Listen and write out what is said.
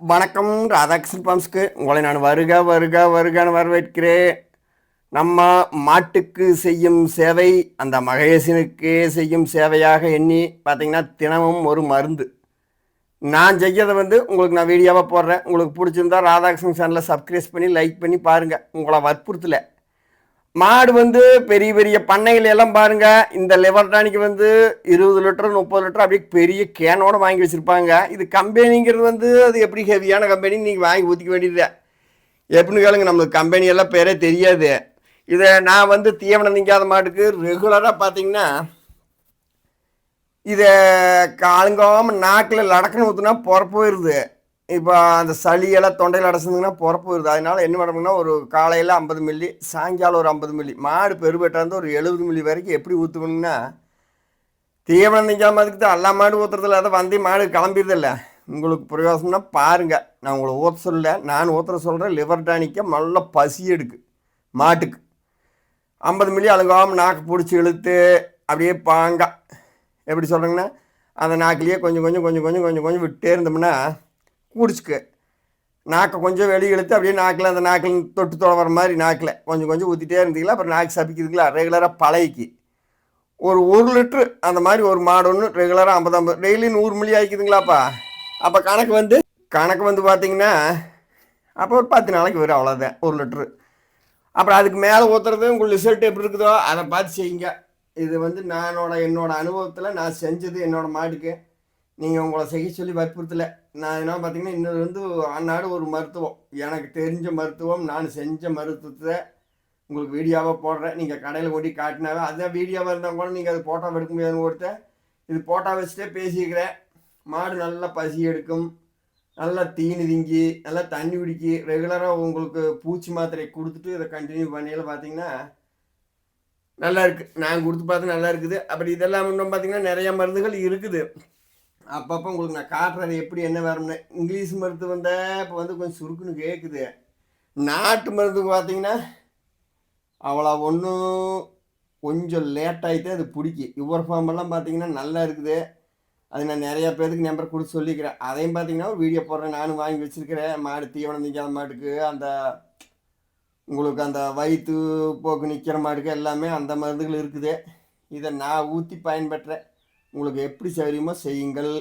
வணக்கம் ராதாகிருஷ்ணன் பம்ஸ்க்கு. உங்களை நான் வருக வருக வருகன்னு வரவேற்கிறேன். நம்ம மாட்டுக்கு செய்யும் சேவை அந்த மகேசனுக்கே செய்யும் சேவையாக எண்ணி பார்த்தீங்கன்னா தினமும் ஒரு மருந்து. நான் செய்யறதை வந்து உங்களுக்கு நான் வீடியோவாக போடுறேன். உங்களுக்கு பிடிச்சிருந்தா ராதாகிருஷ்ணன் சேனலை சப்ஸ்கிரைப் பண்ணி லைக் பண்ணி பாருங்கள் உங்களை வற்புறுத்தலை. மாடு வந்து பெரிய பெரிய பண்ணைகள் எல்லாம் பாருங்க. இந்த லிவர் டானிக்கு வந்து இருபது லிட்டர் முப்பது லிட்டர் அப்படியே பெரிய கேனோட வாங்கி வச்சிருப்பாங்க. இது கம்பெனிங்கிறது வந்து அது எப்படி ஹெவியான கம்பெனி நீங்கள் வாங்கி ஊற்றிக்க வேண்டியது எப்படின்னு கேளுங்க நம்மளுக்கு கம்பெனி எல்லாம் பேரே தெரியாது. இதை நான் வந்து தீவனம் திங்காத மாட்டுக்கு ரெகுலராக பார்த்தீங்கன்னா இதை காலங்காமல் நாக்கில் லடக்குன்னு ஊற்றுனா புற போயிடுது இப்போ அந்த சளியெல்லாம் தொண்டையில் அடைச்சிருந்தீங்கன்னா பிறப்பு வருது. அதனால என்ன பண்ணணும்னா ஒரு காலையில் ஐம்பது மில்லி சாயங்காலம் ஒரு ஐம்பது மில்லி மாடு பெருபெட்டா இருந்து ஒரு எழுபது மில்லி வரைக்கும் எப்படி ஊற்றுக்கணுங்கன்னா தீவனம் திங்காமல் அதுக்கு தான். எல்லா மாடு ஊற்றுறதில்ல அதை வந்து மாடு கிளம்பிடுதில்ல உங்களுக்கு பிரயோசனம்னா பாருங்கள் நான் உங்களை ஊற்ற சொல்ல நான் ஊற்றுற சொல்கிறேன் லிவர் டானிக்க நல்ல பசி எடுக்கு மாட்டுக்கு. ஐம்பது மில்லி அழுகாமல் நாக்கு பிடிச்சி இழுத்து அப்படியே பாங்க. எப்படி சொல்கிறேங்கன்னா அந்த நாக்கிலேயே கொஞ்சம் கொஞ்சம் கொஞ்சம் கொஞ்சம் கொஞ்சம் கொஞ்சம் விட்டே இருந்தோம்னா குடிச்சுக்க. நாக்கை கொஞ்சம் வெளியே இழுத்து அப்படியே நாக்கில் அந்த நாக்கில் தொட்டு தொலைவர மாதிரி நாக்கில் கொஞ்சம் கொஞ்சம் ஊற்றிட்டே இருந்தீங்களா? அப்புறம் நாக்கு சபிக்கிறதுங்களா ரெகுலராக பழகிக்கு. ஒரு ஒரு லிட்ரு அந்த மாதிரி ஒரு மாடு ஒன்று ரெகுலராக ஐம்பது ஐம்பது டெய்லி நூறு மில்லி ஆகிக்குதுங்களாப்பா அப்போ கணக்கு வந்து கணக்கு வந்து பார்த்தீங்கன்னா அப்போ ஒரு பத்து நாளைக்கு வரும் அவ்வளோதான் ஒரு லிட்ரு அப்புறம் அதுக்கு மேலே ஊற்றுறது உங்களுக்கு ரிசல்ட் எப்படி இருக்குதோ அதை பார்த்து செய்யுங்க. இது வந்து நானோட என்னோட அனுபவத்தில் நான் செஞ்சது என்னோடய மாட்டுக்கு. நீங்கள் உங்களை செய்ய சொல்லி வற்புறுத்தலை. நான் என்ன பார்த்தீங்கன்னா இன்னொரு வந்து அந்நாடு ஒரு மருத்துவம். எனக்கு தெரிஞ்ச மருத்துவம் நான் செஞ்ச மருத்துவத்தை உங்களுக்கு வீடியோவாக போடுறேன். நீங்கள் கடையில் ஓட்டி காட்டினாவே அதுதான் வீடியோவாக இருந்தால் கூட நீங்கள் அது ஃபோட்டோ எடுக்க முடியாதுன்னு கொடுத்த இது ஃபோட்டோ வச்சுட்டே பேசிக்கிறேன். மாடு நல்லா பசி எடுக்கும். நல்லா தீனி திங்கி நல்லா தண்ணி குடிக்கி ரெகுலராக உங்களுக்கு பூச்சி மாத்திரை கொடுத்துட்டு இதை கண்டினியூ பண்ணியில் பார்த்தீங்கன்னா நல்லா இருக்குது நான் கொடுத்து பார்த்து நல்லா இருக்குது. அப்படி இதெல்லாம் இன்னும் பார்த்தீங்கன்னா நிறைய மருந்துகள் இருக்குது. அப்பப்போ உங்களுக்கு நான் காட்டுறது எப்படி என்ன வரும்னு இங்கிலீஷ் மருத்துவம் தான் இப்போ வந்து கொஞ்சம் சுருக்குன்னு கேட்குது நாட்டு மருந்து பார்த்தீங்கன்னா அவ்வளோ ஒன்றும் கொஞ்சம் லேட்டாகிட்டே அது பிடிக்கி. யுவர் ஃபார்மெல்லாம் பார்த்தீங்கன்னா நல்லா இருக்குது. அது நான் நிறையா பேருக்கு நம்பர் கொடுத்து சொல்லிக்கிறேன். அதையும் பார்த்தீங்கன்னா ஒரு வீடியோ போடுறேன். நானும் வாங்கி வச்சுருக்கிறேன். மாடு தீவனம் நிற்காத மாட்டுக்கு அந்த உங்களுக்கு அந்த வயிற்று போக்கு நிற்கிற மாட்டுக்கு எல்லாமே அந்த மருந்துகள் இருக்குது. இதை நான் ஊற்றி பயன்பெற்றேன். உங்களுக்கு எப்படி சௌகரியமோ செய்யுங்கள்.